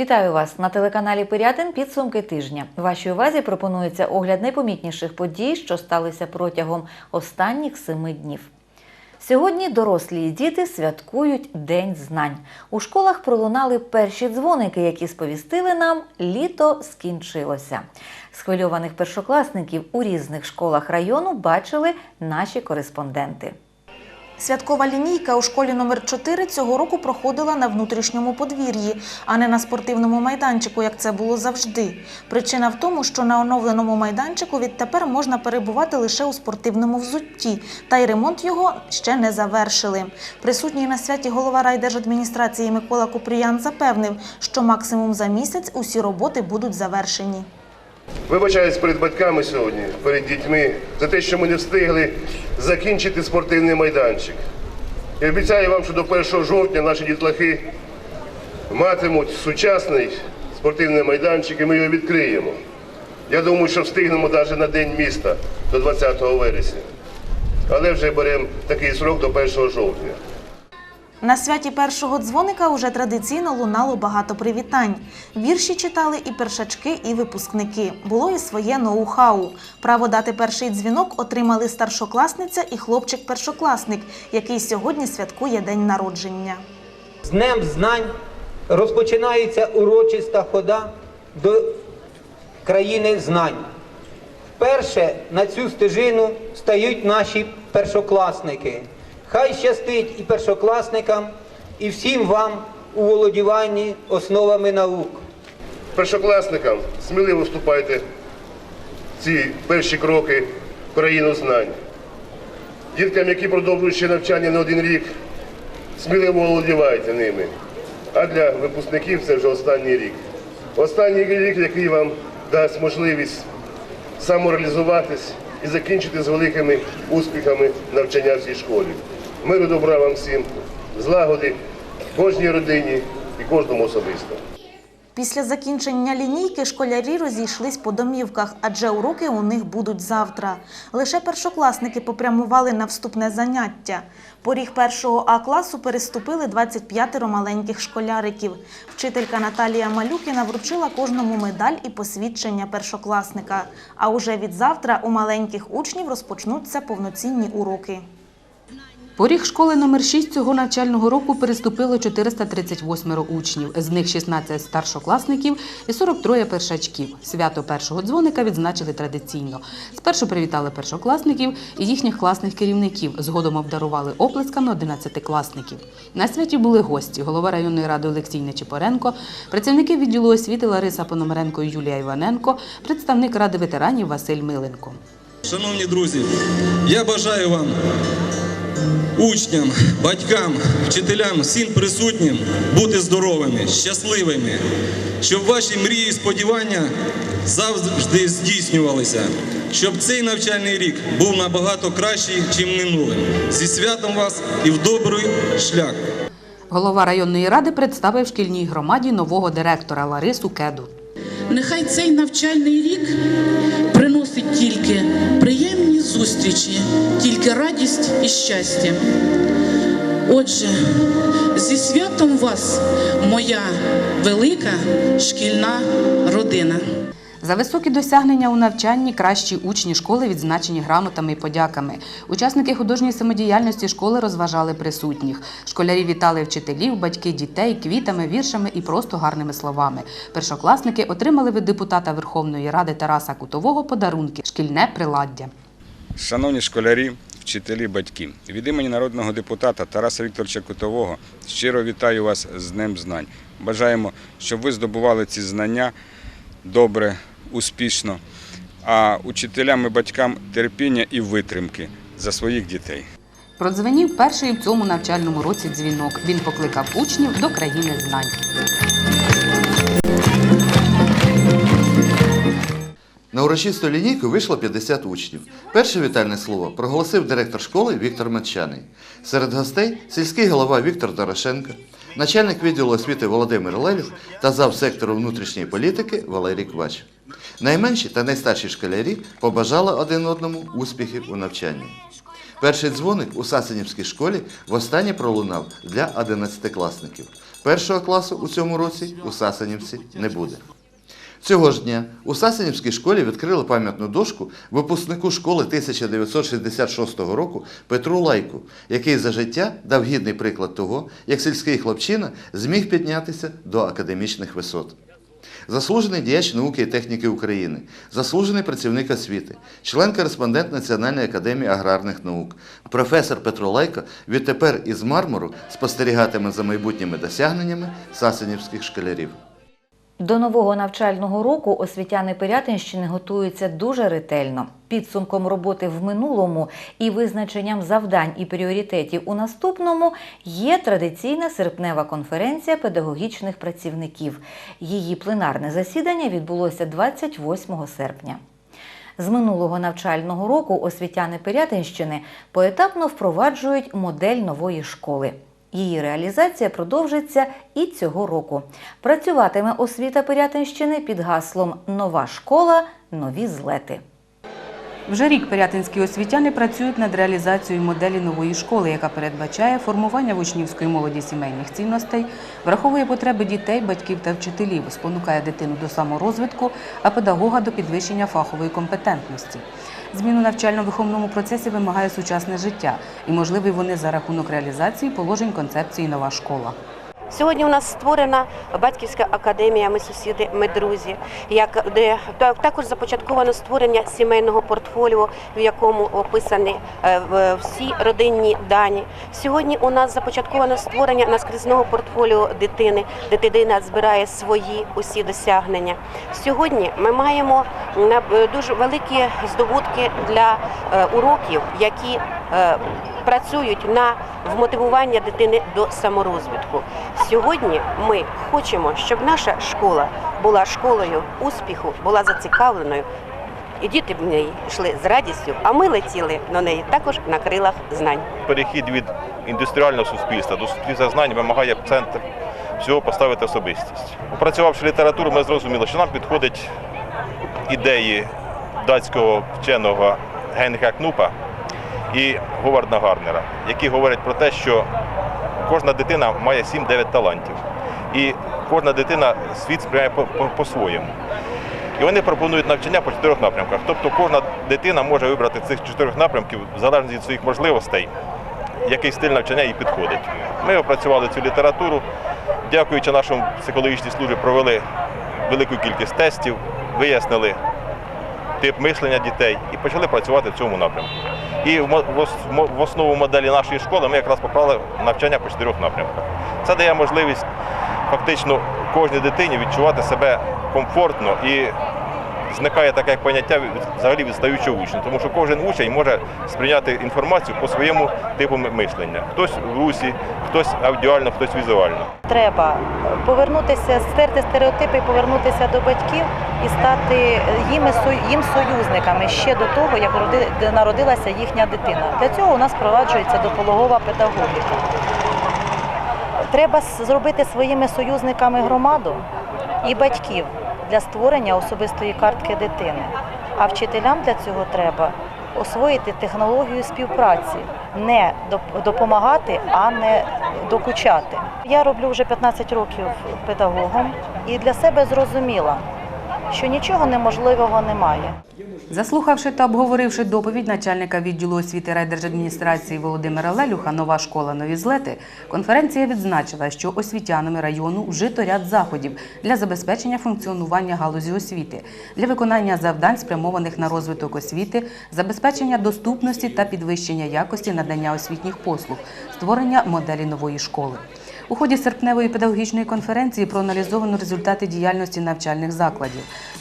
Вітаю вас на телеканалі Пирятин. Підсумки тижня. Вашій увазі пропонується огляд найпомітніших подій, що сталися протягом останніх семи днів. Сьогодні дорослі і діти святкують День знань. У школах пролунали перші дзвоники, які сповістили нам, літо скінчилося. Схвильованих першокласників у різних школах району бачили наші кореспонденти. Святкова лінійка у школі номер 4 цього року проходила на внутрішньому подвір'ї, а не на спортивному майданчику, як це було завжди. Причина в тому, що на оновленому майданчику відтепер можна перебувати лише у спортивному взутті, та й ремонт його ще не завершили. Присутній на святі голова райдержадміністрації Микола Купріян запевнив, що максимум за місяць усі роботи будуть завершені. Вибачаюсь перед батьками сьогодні, перед дітьми, за те, що ми не встигли закінчити спортивний майданчик. І обіцяю вам, що до 1 жовтня наші дітлахи матимуть сучасний спортивний майданчик і ми його відкриємо. Я думаю, що встигнемо навіть на День міста до 20 вересня. Але вже беремо такий срок до 1 жовтня. На святі першого дзвоника уже традиційно лунало багато привітань. Вірші читали і першачки, і випускники. Було і своє ноу-хау. Право дати перший дзвінок отримали старшокласниця і хлопчик-першокласник, який сьогодні святкує день народження. З Днем знань розпочинається урочиста хода до країни знань. Вперше на цю стежину стають наші першокласники. Хай щастить і першокласникам, і всім вам у володіванні основами наук. Першокласникам сміливо вступайте в ці перші кроки в країну знань. Діткам, які продовжують ще навчання не один рік, сміливо володівайте ними. А для випускників це вже останній рік. Останній рік, який вам дасть можливість самореалізуватись і закінчити з великими успіхами навчання в цій школі. Миру добра вам всім, злагоди кожній родині і кожному особисто. Після закінчення лінійки школярі розійшлись по домівках, адже уроки у них будуть завтра. Лише першокласники попрямували на вступне заняття. Поріг першого А класу переступили 25 маленьких школяриків. Вчителька Наталія Малюкіна вручила кожному медаль і посвідчення першокласника. А уже від завтра у маленьких учнів розпочнуться повноцінні уроки. Поріг школи номер 6 цього навчального року переступило 438 учнів, з них 16 старшокласників і 43 першачків. Свято першого дзвоника відзначили традиційно. Спершу привітали першокласників і їхніх класних керівників. Згодом обдарували оплесками 11-класників. На святі були гості: голова районної ради Олексій Нечипоренко, працівники відділу освіти Лариса Пономаренко і Юлія Іваненко, представник ради ветеранів Василь Миленко. Шановні друзі, я бажаю вам, учням, батькам, вчителям, всім присутнім бути здоровими, щасливими, щоб ваші мрії і сподівання завжди здійснювалися, щоб цей навчальний рік був набагато кращий, ніж минулим. Зі святом вас і в добрий шлях. Голова районної ради представив шкільній громаді нового директора Ларису Кеду. Нехай цей навчальний рік приносить тільки приємні зустрічі, тільки радість і щастя. Отже, зі святом вас, моя велика шкільна родина. За високі досягнення у навчанні кращі учні школи відзначені грамотами і подяками. Учасники художньої самодіяльності школи розважали присутніх. Школярі вітали вчителів, батьки дітей квітами, віршами і просто гарними словами. Першокласники отримали від депутата Верховної Ради Тараса Кутового подарунки шкільне приладдя. Шановні школярі, вчителі, батьки, від імені народного депутата Тараса Вікторовича Кутового щиро вітаю вас з Днем знань. Бажаємо, щоб ви здобували ці знання добре, успішно, а учителям і батькам терпіння і витримки за своїх дітей. Продзвенів перший в цьому навчальному році дзвінок. Він покликав учнів до країни знань. На урочисту лінійку вийшло 50 учнів. Перше вітальне слово проголосив директор школи Віктор Метчаний. Серед гостей сільський голова Віктор Дорошенко, начальник відділу освіти Володимир Лелюх та зав сектору внутрішньої політики Валерій Квач. Найменші та найстарші школярі побажали один одному успіхів у навчанні. Перший дзвоник у Сасенівській школі востаннє пролунав для 11-класників. Першого класу у цьому році у Сасанівці не буде. Цього ж дня у Сасанівській школі відкрили пам'ятну дошку випускнику школи 1966 року Петру Лайку, який за життя дав гідний приклад того, як сільський хлопчина зміг піднятися до академічних висот. Заслужений діяч науки і техніки України, заслужений працівник освіти, член-кореспондент Національної академії аграрних наук. Професор Петро Лайко відтепер із мармуру спостерігатиме за майбутніми досягненнями сасенівських школярів. До нового навчального року освітяни Пирятинщини готуються дуже ретельно. Підсумком роботи в минулому і визначенням завдань і пріоритетів у наступному є традиційна серпнева конференція педагогічних працівників. Її пленарне засідання відбулося 28 серпня. З минулого навчального року освітяни Пирятинщини поетапно впроваджують модель нової школи. Її реалізація продовжиться і цього року. Працюватиме освіта Пирятинщини під гаслом Нова школа, нові злети. Вже рік пирятинські освітяни працюють над реалізацією моделі нової школи, яка передбачає формування в учнівської молоді сімейних цінностей, враховує потреби дітей, батьків та вчителів, спонукає дитину до саморозвитку, а педагога до підвищення фахової компетентності. Зміну навчально-виховному процесі вимагає сучасне життя, і можливі вони за рахунок реалізації положень концепції нова школа. Сьогодні у нас створена батьківська академія Ми сусіди, ми друзі, як де та- також започатковано створення сімейного портфоліо, в якому описані е, всі родинні дані. Сьогодні у нас започатковано створення наскрізного портфоліо дитини, де дитина збирає свої усі досягнення. Сьогодні ми маємо е, дуже великі здобутки для е, уроків, які працюють на вмотивування дитини до саморозвитку. Сьогодні ми хочемо, щоб наша школа була школою успіху, була зацікавленою. І діти в неї йшли з радістю, а ми летіли на неї також на крилах знань. перехід від індустріального суспільства до суспільства знань вимагає центр всього поставити особистість. Опрацювавши літературу, ми зрозуміли, що нам підходять ідеї датського вченого Генріха Кнупа і Говарда Гарнера, які говорять про те, що кожна дитина має 7-9 талантів. І кожна дитина світ сприймає по- по- по-своєму. І вони пропонують навчання по чотирьох напрямках. Тобто кожна дитина може вибрати цих чотирьох напрямків в залежності від своїх можливостей, який стиль навчання їй підходить. Ми опрацювали цю літературу. Дякуючи нашому психологічній службі, провели велику кількість тестів, вияснили тип мислення дітей і почали працювати в цьому напрямку. І в основу моделі нашої школи ми якраз поклали навчання по чотирьох напрямках. Це дає можливість фактично кожній дитині відчувати себе комфортно і зникає таке поняття взагалі відстаючого учня, тому що кожен учень може сприйняти інформацію по своєму типу мислення. Хтось в русі, хтось аудіально, хтось візуально. Треба повернутися, стерти стереотипи, повернутися до батьків і стати їм, їм союзниками ще до того, як народилася їхня дитина. Для цього у нас впроваджується допологова педагогіка. Треба зробити своїми союзниками громаду і батьків для створення особистої картки дитини. А вчителям для цього треба освоїти технологію співпраці, не доп- допомагати, а не докучати. Я роблю вже 15 років педагогом і для себе зрозуміла, що нічого неможливого немає. Заслухавши та обговоривши доповідь начальника відділу освіти райдержадміністрації Володимира Лелюха Нова школа нові злети, конференція відзначила, що освітянами району вжито ряд заходів для забезпечення функціонування галузі освіти, для виконання завдань, спрямованих на розвиток освіти, забезпечення доступності та підвищення якості надання освітніх послуг, створення моделі нової школи. У ході серпневої педагогічної конференції проаналізовано результати діяльності навчальних закладів.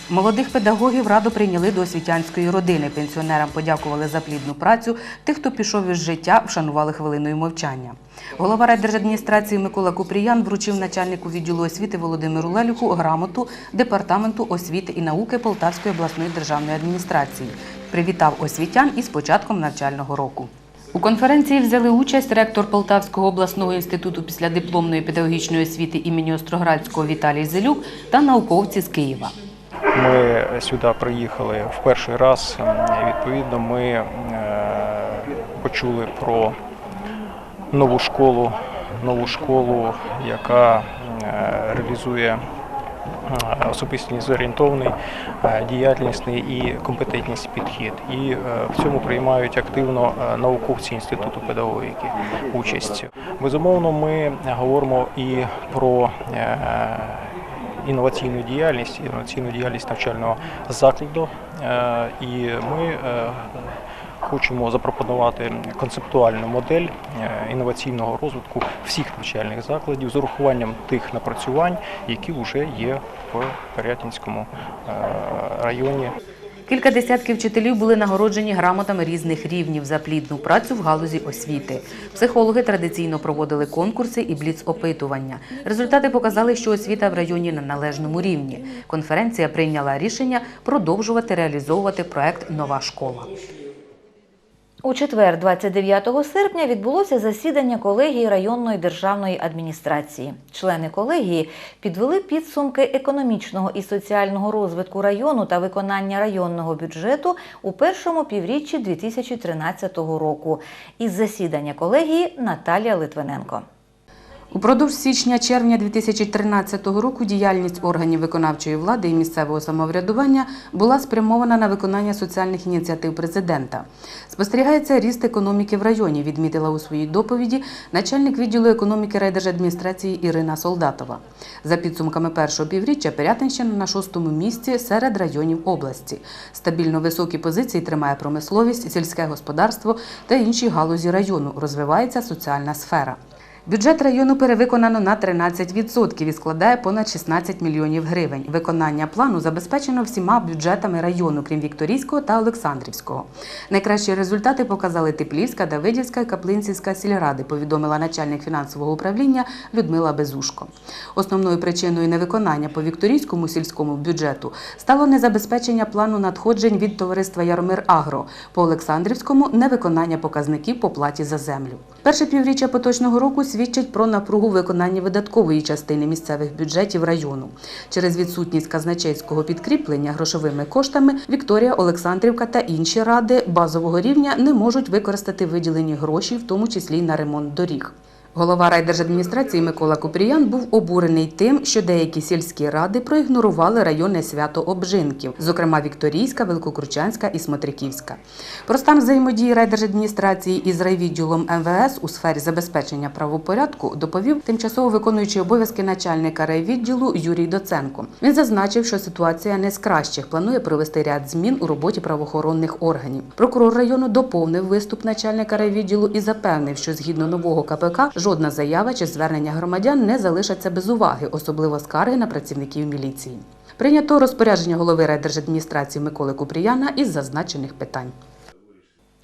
Молодих педагогів радо прийняли до освітянської родини. Пенсіонерам подякували за плідну працю. Тих, хто пішов із життя, вшанували хвилиною мовчання. Голова райдержадміністрації Микола Купріян вручив начальнику відділу освіти Володимиру Лелюху грамоту департаменту освіти і науки Полтавської обласної державної адміністрації. Привітав освітян із початком навчального року. У конференції взяли участь ректор Полтавського обласного інституту післядипломної педагогічної освіти імені Остроградського Віталій Зелюк та науковці з Києва. Ми сюди приїхали в перший раз. Відповідно, ми е, почули про нову школу нову школу, яка е, реалізує особистість зорієнтований, е, діяльнісний і компетентність підхід. І е, в цьому приймають активно е, науковці інституту педагогіки участь. Безумовно, ми говоримо і про е, інноваційну діяльність, інноваційну діяльність навчального закладу. Е, І ми е, хочемо запропонувати концептуальну модель е, інноваційного розвитку всіх навчальних закладів з урахуванням тих напрацювань, які вже є в Пирятинському е, районі. Кілька десятків вчителів були нагороджені грамотами різних рівнів за плідну працю в галузі освіти. Психологи традиційно проводили конкурси і бліц-опитування. Результати показали, що освіта в районі на належному рівні. Конференція прийняла рішення продовжувати реалізовувати проект Нова школа. У четвер, 29 серпня, відбулося засідання колегії районної державної адміністрації. Члени колегії підвели підсумки економічного і соціального розвитку району та виконання районного бюджету у першому півріччі 2013 року. Із засідання колегії Наталія Литвиненко. Упродовж січня-червня 2013 року діяльність органів виконавчої влади і місцевого самоврядування була спрямована на виконання соціальних ініціатив президента. Спостерігається ріст економіки в районі, відмітила у своїй доповіді начальник відділу економіки райдержадміністрації Ірина Солдатова. За підсумками першого півріччя Пирятинщина на шостому місці серед районів області. Стабільно високі позиції тримає промисловість, сільське господарство та інші галузі району. Розвивається соціальна сфера. Бюджет району перевиконано на 13% і складає понад 16 мільйонів гривень. Виконання плану забезпечено всіма бюджетами району, крім Вікторійського та Олександрівського. Найкращі результати показали Теплівська, Давидівська і Каплинцівська сільради, повідомила начальник фінансового управління Людмила Безушко. Основною причиною невиконання по Вікторійському сільському бюджету стало незабезпечення плану надходжень від товариства Ярмир Агро. По Олександрівському невиконання показників по платі за землю. Перше півріччя поточного року свідчить про напругу виконання видаткової частини місцевих бюджетів району. Через відсутність казначейського підкріплення грошовими коштами Вікторія, Олександрівка та інші ради базового рівня не можуть використати виділені гроші, в тому числі й на ремонт доріг. Голова райдержадміністрації Микола Купріян був обурений тим, що деякі сільські ради проігнорували районне свято обжинків, зокрема Вікторійська, Великокручанська і Смотриківська. Про стан взаємодії райдержадміністрації із райвідділом МВС у сфері забезпечення правопорядку доповів тимчасово виконуючий обов'язки начальника райвідділу Юрій Доценко. Він зазначив, що ситуація не з кращих. Планує провести ряд змін у роботі правоохоронних органів. Прокурор району доповнив виступ начальника райвідділу і запевнив, що згідно нового КПК жодна заява чи звернення громадян не залишаться без уваги, особливо скарги на працівників міліції. Прийнято розпорядження голови райдержадміністрації Миколи Купріяна із зазначених питань.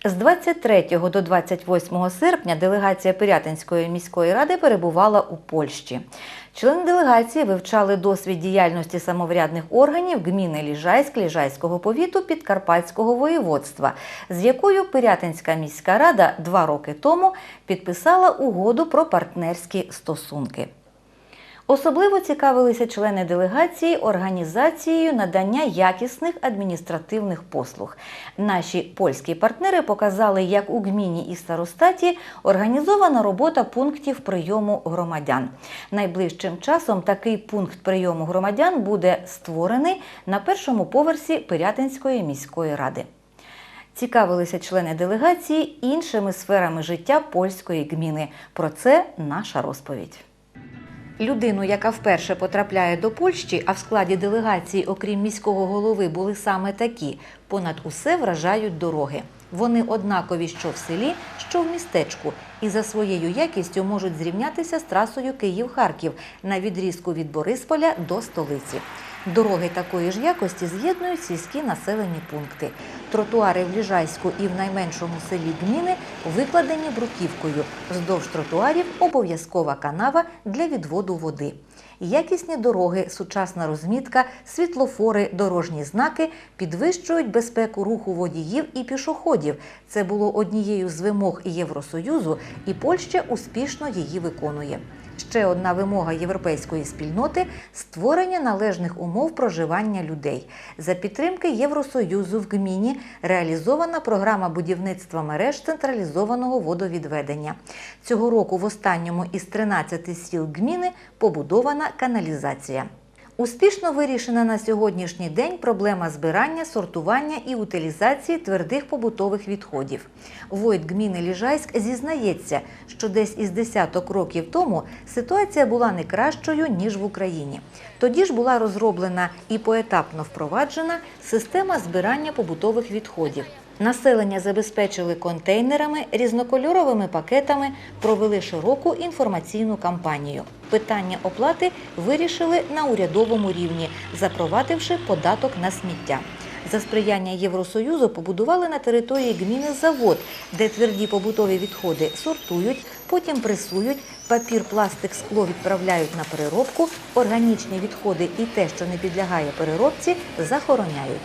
З 23 до 28 серпня делегація Пирятинської міської ради перебувала у Польщі. Члени делегації вивчали досвід діяльності самоврядних органів гміни Ліжайськ Ліжайського повіту Підкарпатського воєводства, з якою Пирятинська міська рада два роки тому підписала угоду про партнерські стосунки. Особливо цікавилися члени делегації організацією надання якісних адміністративних послуг. Наші польські партнери показали, як у гміні і старостаті організована робота пунктів прийому громадян. Найближчим часом такий пункт прийому громадян буде створений на першому поверсі Пирятинської міської ради. Цікавилися члени делегації іншими сферами життя польської гміни. Про це наша розповідь. Людину, яка вперше потрапляє до Польщі, а в складі делегації, окрім міського голови, були саме такі: понад усе вражають дороги. Вони однакові що в селі, що в містечку, і за своєю якістю можуть зрівнятися з трасою Київ-Харків на відрізку від Борисполя до столиці. Дороги такої ж якості з'єднують сільські населені пункти. Тротуари в Ліжайську і в найменшому селі Гміни викладені бруківкою. Вздовж тротуарів обов'язкова канава для відводу води. Якісні дороги, сучасна розмітка, світлофори, дорожні знаки підвищують безпеку руху водіїв і пішоходів. Це було однією з вимог Євросоюзу, і Польща успішно її виконує. Ще одна вимога європейської спільноти створення належних умов проживання людей. За підтримки Євросоюзу в гміні реалізована програма будівництва мереж централізованого водовідведення. Цього року в останньому із 13 сіл гміни побудована каналізація. Успішно вирішена на сьогоднішній день проблема збирання, сортування і утилізації твердих побутових відходів. Войт гміни Ліжайськ зізнається, що десь із десяток років тому ситуація була не кращою ніж в Україні. Тоді ж була розроблена і поетапно впроваджена система збирання побутових відходів. Населення забезпечили контейнерами, різнокольоровими пакетами, провели широку інформаційну кампанію. Питання оплати вирішили на урядовому рівні, запровадивши податок на сміття. За сприяння Євросоюзу побудували на території гміни завод, де тверді побутові відходи сортують, потім пресують, папір, пластик, скло відправляють на переробку, органічні відходи і те, що не підлягає переробці, захороняють.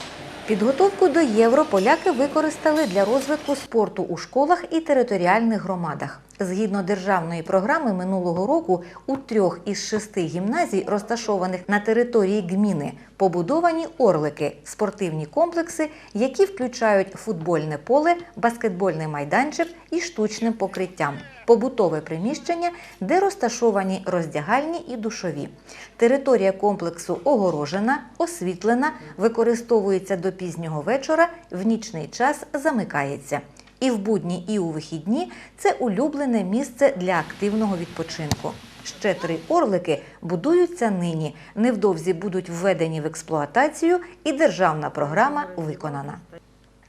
Підготовку до євро поляки використали для розвитку спорту у школах і територіальних громадах. Згідно державної програми минулого року у трьох із шести гімназій, розташованих на території гміни, побудовані орлики спортивні комплекси, які включають футбольне поле, баскетбольний майданчик і штучним покриттям, побутове приміщення, де розташовані роздягальні і душові. Територія комплексу огорожена, освітлена, використовується до пізнього вечора, в нічний час замикається. І в будні, і у вихідні це улюблене місце для активного відпочинку. Ще три орлики будуються нині. Невдовзі будуть введені в експлуатацію, і державна програма виконана.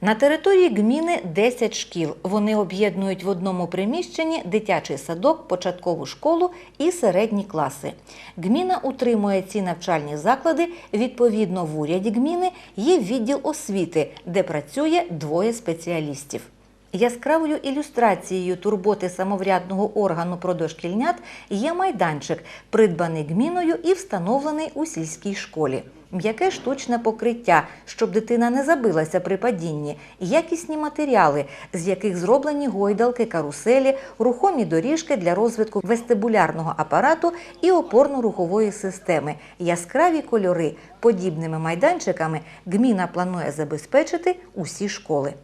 На території гміни 10 шкіл. Вони об'єднують в одному приміщенні дитячий садок, початкову школу і середні класи. Гміна утримує ці навчальні заклади. Відповідно, в уряді гміни є відділ освіти, де працює двоє спеціалістів. Яскравою ілюстрацією турботи самоврядного органу про дошкільнят є майданчик, придбаний гміною і встановлений у сільській школі. М'яке штучне покриття, щоб дитина не забилася при падінні, якісні матеріали, з яких зроблені гойдалки, каруселі, рухомі доріжки для розвитку вестибулярного апарату і опорно-рухової системи, яскраві кольори. Подібними майданчиками гміна планує забезпечити усі школи.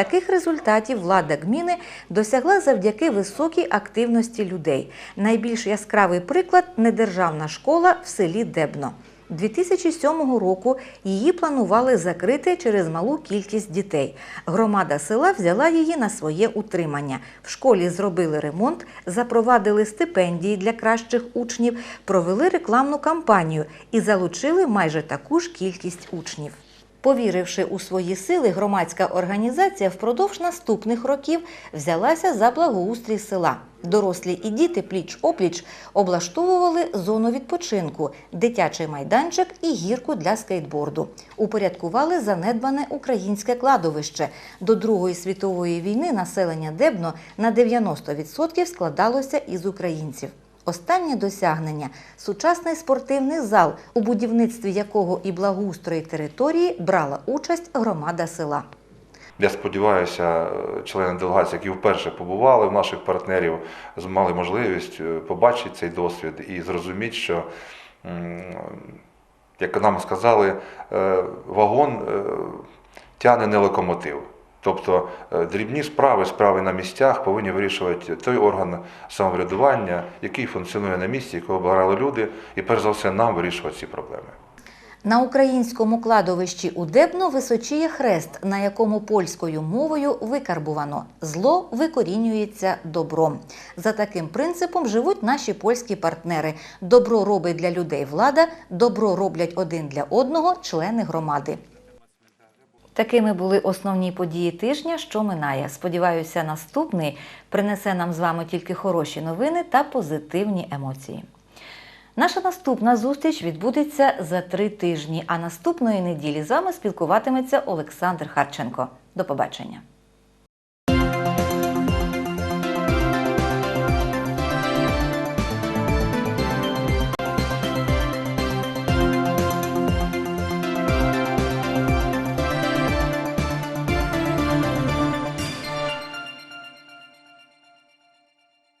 Таких результатів влада гміни досягла завдяки високій активності людей. Найбільш яскравий приклад недержавна школа в селі Дебно. 2007 року її планували закрити через малу кількість дітей. Громада села взяла її на своє утримання. В школі зробили ремонт, запровадили стипендії для кращих учнів, провели рекламну кампанію і залучили майже таку ж кількість учнів. Повіривши у свої сили, громадська організація впродовж наступних років взялася за благоустрій села. Дорослі і діти пліч-опліч облаштовували зону відпочинку, дитячий майданчик і гірку для скейтборду. Упорядкували занедбане українське кладовище. До Другої світової війни населення Дебно на 90% складалося із українців. Останнє досягнення сучасний спортивний зал, у будівництві якого і благоустрої території брала участь громада села. Я сподіваюся, члени делегації, які вперше побували в наших партнерів, мали можливість е, побачити цей досвід і зрозуміти, що, як нам сказали, е, вагон е, тягне не локомотив. Тобто е, дрібні справи, справи на місцях повинні вирішувати той орган самоврядування, який функціонує на місці, якого обирали люди, і перш за все нам вирішувати ці проблеми. На українському кладовищі у Дебно височіє хрест, на якому польською мовою викарбувано зло викорінюється добром. За таким принципом живуть наші польські партнери. Добро робить для людей влада, добро роблять один для одного члени громади. Такими були основні події тижня, що минає. Сподіваюся, наступний принесе нам з вами тільки хороші новини та позитивні емоції. Наша наступна зустріч відбудеться за три тижні, а наступної неділі з вами спілкуватиметься Олександр Харченко. До побачення.